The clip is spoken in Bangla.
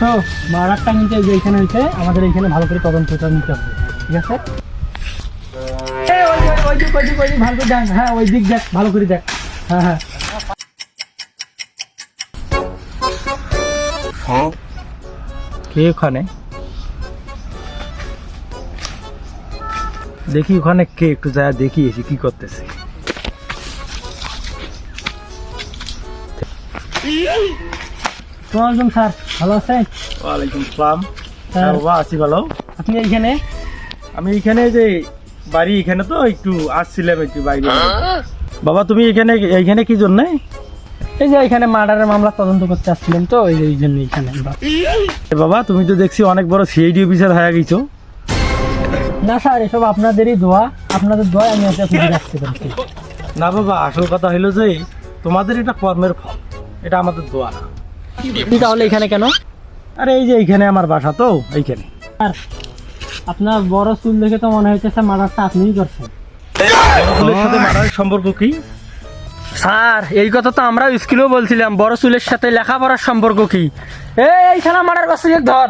শোনো মারারটা কিন্তু যে এখানে হয়েছে আমাদের এখানে ভালো করে তদন্তটা নিতে হবে। ঠিক আছে? ওই ওই- ওই দিক ওই দিক ওই দিক ভালো করে দেখ। হ্যাঁ ওই দিক দেখ ভালো করে দেখ। হ্যাঁ। হ্যাঁ। কে ওখানে? দেখি ওখানে কে একটু যায় দেখি এসে কি করতেছে। তোমার স্যার। ভালো আছেন? ওয়ালাইকুম সালাম। হ্যাঁ। হ্যাঁ বাবা আছি ভালো। আপনি এইখানে? আমি এখানে যে বাড়ি এখানে তো একটু আসছিলাম একটু বাইরে। বাবা তুমি এখানে এইখানে কি জন্যে? এই যে এখানে মার্ডারের মামলা তদন্ত করতে আসছিলেন তো এই এই জন্য এখানে এ বাবা তুমি তো দেখছি অনেক বড় সিআইডি অফিসার হয়ে গেছো। না স্যার এসব আপনাদেরই দোয়া। আপনাদের দোয়া আমি আজকে খুঁজে রাখতে পারছি। না বাবা আসল কথা হলো যে তোমাদের এটা কর্মের ফল। এটা আমাদের দোয়া না। তাহলে এখানে কেন? আরে এই যে এইখানে আমার বাসা তো এইখানে। আর আপনার বড় চুল দেখে তো মনে হইতেছে মারাটা আপনিই করছেন চুলের সাথে মারার সম্পর্ক কি? স্যার এই কথা তো আমরা স্কুলেও বলছিলাম বড় চুলের সাথে লেখাপড়ার সম্পর্ক কি? এই এইখানে মারার বাসে ধর।